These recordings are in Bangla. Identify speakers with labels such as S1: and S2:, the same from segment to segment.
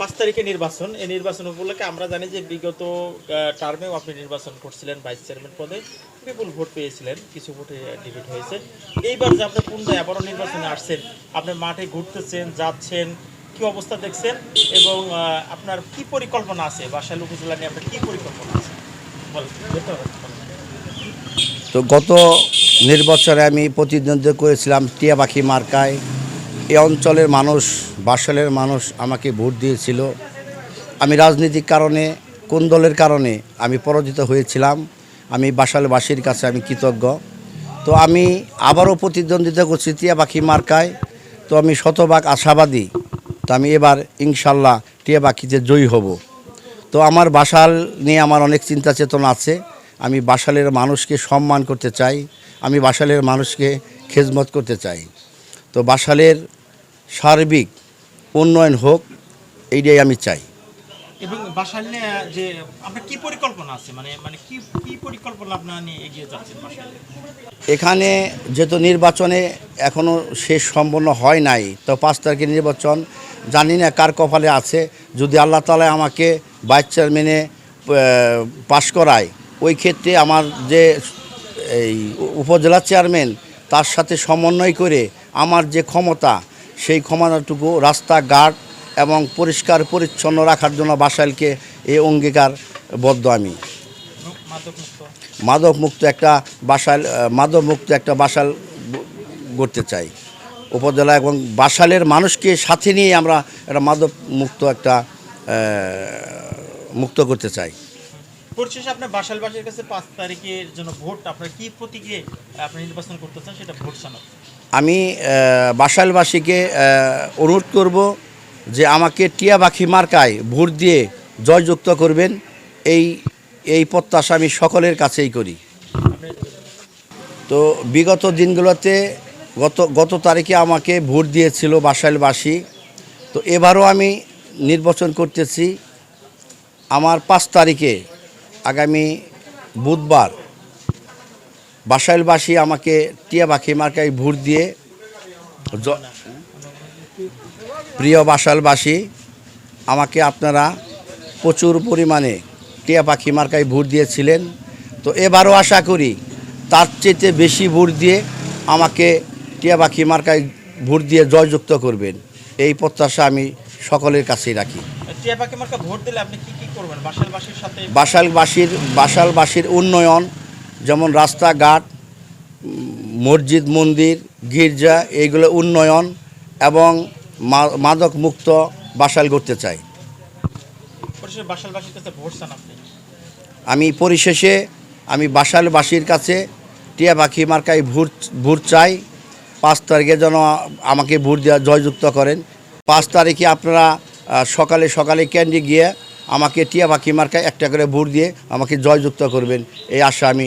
S1: পাঁচ তারিখে নির্বাচন। এই নির্বাচন উপলক্ষে আমরা জানি যে বিগত টার্মেও আপনি নির্বাচন করছিলেন ভাইস চেয়ারম্যান পদে। বিপুল ভোট পেয়েছিলেন, কিছু ভোটে ডিবেট হয়েছে। এইবার যে আপনি পুনরায় আবারও নির্বাচনে আসছেন, আপনি মাঠে ঘুরতেছেন, যাচ্ছেন, কি অবস্থা দেখছেন? এবং আপনার কি পরিকল্পনা আছে? বাসাইল উপজেলা নিয়ে আপনার কি পরিকল্পনা আছে?
S2: তো গত নির্বাচনে আমি প্রতিদ্বন্দ্বিতা করেছিলাম টিয়া পাখি মার্কায়। এই অঞ্চলের মানুষ, বাসালের মানুষ আমাকে ভোট দিয়েছিল। আমি রাজনৈতিক কারণে, কোন দলের কারণে আমি পরাজিত হয়েছিলাম, আমি বাসালবাসীর কাছে আমি কৃতজ্ঞ। তো আমি আবারও প্রতিদ্বন্দ্বিতা করছি টিয়া পাখি মার্কায়। তো আমি শতভাগ আশাবাদী, তো আমি এবার ইনশাল্লাহ টিয়া পাখিতে জয়ী হব। তো আমার বাসাল নিয়ে আমার অনেক চিন্তা চেতনা আছে। আমি বাসালের মানুষকে সম্মান করতে চাই, আমি বাসালের মানুষকে খেজমত করতে চাই। তো বাসালের সার্বিক উন্নয়ন হোক এইটাই আমি চাই।
S1: এবং নিয়ে যে আপনার কি পরিকল্পনা আছে? মানে মানে কি কি পরিকল্পনা আপনার নিয়ে এগিয়ে যাচ্ছেন
S2: এখানে যেহেতু নির্বাচনে এখনও শেষ সম্পন্ন হয় নাই তো পাঁচ তারিখের নির্বাচন জানি না কার কপালে আছে। যদি আল্লাহ তালা আমাকে ভাইস চেয়ারম্যানে পাশ করায় ওই ক্ষেত্রে আমার যে এই উপজেলা চেয়ারম্যান তার সাথে সমন্বয় করে আমার যে ক্ষমতা সেই ক্ষমতাটুকু রাস্তাঘাট এবং পরিষ্কার পরিচ্ছন্ন রাখার জন্য বাসাইলকে এই অঙ্গীকারবদ্ধ আমি।
S1: মাদক মুক্ত
S2: একটা বাসাল মাদক মুক্ত একটা বাসাল গড়তে চাই। উপজেলা এবং বাসালের মানুষকে সাথে নিয়ে আমরা একটা মাদক মুক্ত একটা মুক্ত করতে চাই।
S1: পাঁচ তারিখের জন্য ভোট, আপনার কি প্রতীকে আপনি নির্বাচন করতে চান সেটা ভোট
S2: আমি বাসালবাসীকে অনুরোধ করব যে আমাকে টিয়া পাখি মার্কায় ভোট দিয়ে জয়যুক্ত করবেন। এই এই প্রত্যাশা আমি সকলের কাছেই করি। তো বিগত দিনগুলোতে গত গত তারিখে আমাকে ভোট দিয়েছিল বাসাইলবাসী। তো এবারও আমি নির্বাচন করতেছি। আমার পাঁচ তারিখে আগামী বুধবার বাসাইলবাসী আমাকে টিয়া পাখি মার্কায় ভোট দিয়ে প্রিয় বাসালবাসী আমাকে আপনারা প্রচুর পরিমাণে টিয়া পাখি মার্কায় ভোট দিয়েছিলেন। তো এবারও আশা করি তার চেয়ে বেশি ভোট দিয়ে আমাকে টিয়া পাখি মার্কায় ভোট দিয়ে জয়যুক্ত করবেন। এই প্রত্যাশা আমি সকলের কাছেই রাখি।
S1: বাসালবাসীর
S2: বাসালবাসীর উন্নয়ন যেমন রাস্তাঘাট মসজিদ মন্দির গির্জা এইগুলো উন্নয়ন এবং মাদক মুক্ত বাসাল করতে চাই। আমি পরিশেষে আমি বাসালবাসীর কাছে টিয়া পাখি মার্কায় ভোট ভোট চাই। পাঁচ তারিখে যেন আমাকে ভোট দেওয়া জয়যুক্ত করেন। পাঁচ তারিখে আপনারা সকালে সকালে ক্যান্ডি গিয়ে আমাকে টিয়া পাখি মার্কায় একটা করে ভোট দিয়ে আমাকে জয়যুক্ত করবেন। এই আশা আমি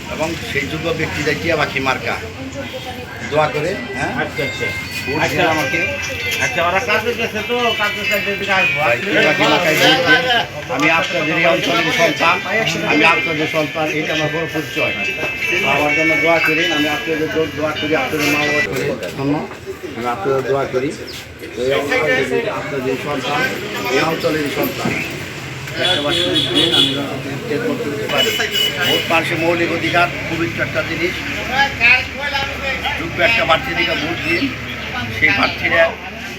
S2: এবং সেই যোগ্য ব্যক্তিদের টিয়া বাকি মার্কা। দোয়া করে হ্যাঁ?
S1: আচ্ছা আচ্ছা।
S2: আমাকে।
S1: আচ্ছা ওরা কাজে গেছে তো কাজের সাইডের দিকে আসব।
S2: টিয়া পাখি মার্কায় ভোট দিন আমি আপনাদের এই অঞ্চলের সন্তান আমি আপনাদের সন্তান এটা আমার বড় পরিচয়। আমার জন্য দোয়া করি আমি আপনাদের দোয়া করি আপনাদের মা বাবা করে। জন্য আমি আপনাদের দোয়া করি। আপনাদের সন্তান এই অঞ্চলের সন্তান। একটাবার সুযোগ দিন আমি পারি। ভোট মানুষের মৌলিক অধিকার পবিত্র একটা জিনিস। যোগ্য একটা প্রার্থী দিকে ভোট দিন সেই প্রার্থীরা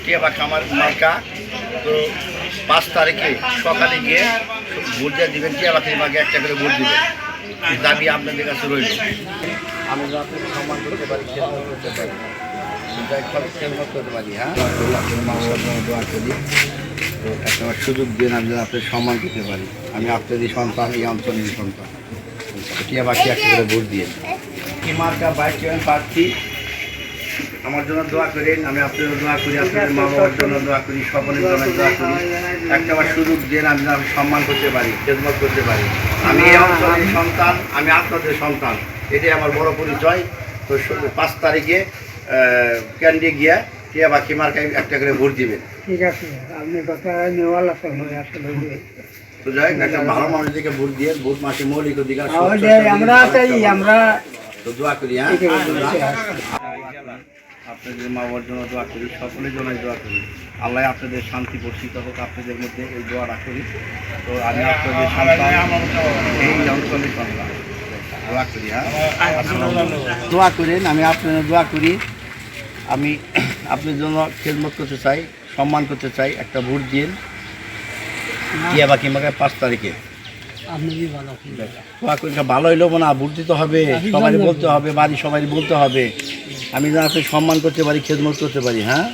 S2: কে বা খামার মার্কা। তো পাঁচ তারিখে সকালে গিয়ে ভোট দিয়ে দিবেন কে বাতির মাকে একটা করে ভোট দিবেন। দাবি আপনাদের কাছে রইল। আমি আপনাকে সম্মান করতে পারি খেদমত করতে পারি খেদমত করতে পারি হ্যাঁ? দোয়া করি। তো একটা সুযোগ দিন আমি যেন আপনার সম্মান করতে পারি। আমি আপনারই সন্তান, এই অঞ্চলেরই সন্তান। টিয়া বাকি একটা করে ভোট দিয়ে মার্কা বাইক প্রার্থী আমার জন্য দোয়া করেন, আমি আপনাদের দোয়া করি, আপনাদের মা বাবার জন্য দোয়া করি, সকলের জন্য দোয়া করি। একটা আমার সুযোগ দেন আমি যেন সম্মান করতে পারি, খেদমত করতে পারি। আমি এই অঞ্চলের সন্তান, আমি আপনাদের সন্তান। এটাই আমার বড় পরিচয়। তো পাঁচ তারিখে ক্যান্ডি গিয়া টিয়া বাকি মার্কায় একটা করে ভোট দিবেন।
S3: ঠিক আছে আপনি কথা আসলে
S2: তো যাই একটা ভালো মানুষদেরকে ভোট দিয়ে ভোট মাসে মৌলিক অধিকার
S3: আমরা চাই আমরা
S2: তো দোয়া করি হ্যাঁ? আপনাদের মা বাবার জন্য দোয়া করি সকলের জন্য দোয়া করি। আল্লাহ আপনাদের শান্তি বর্ষিত হোক আপনাদের মধ্যে এই দোয়াটা করি তো আমি আপনাদের সন্তান এই অঞ্চলে সন্তান। দোয়া করি হ্যাঁ? দোয়া করেন আমি আপনাদের দোয়া করি। আমি আপনার জন্য খেদমত করতে চাই সম্মান করতে চাই একটা ভোট দিন টিয়া বাকি মাকে পাঁচ তারিখে। ভালো হইলেও না ভোট দিতে হবে সবাই বলতে হবে বাড়ি সবাই বলতে হবে। আমি যেন আপনি সম্মান করতে পারি খেদমত করতে পারি হ্যাঁ?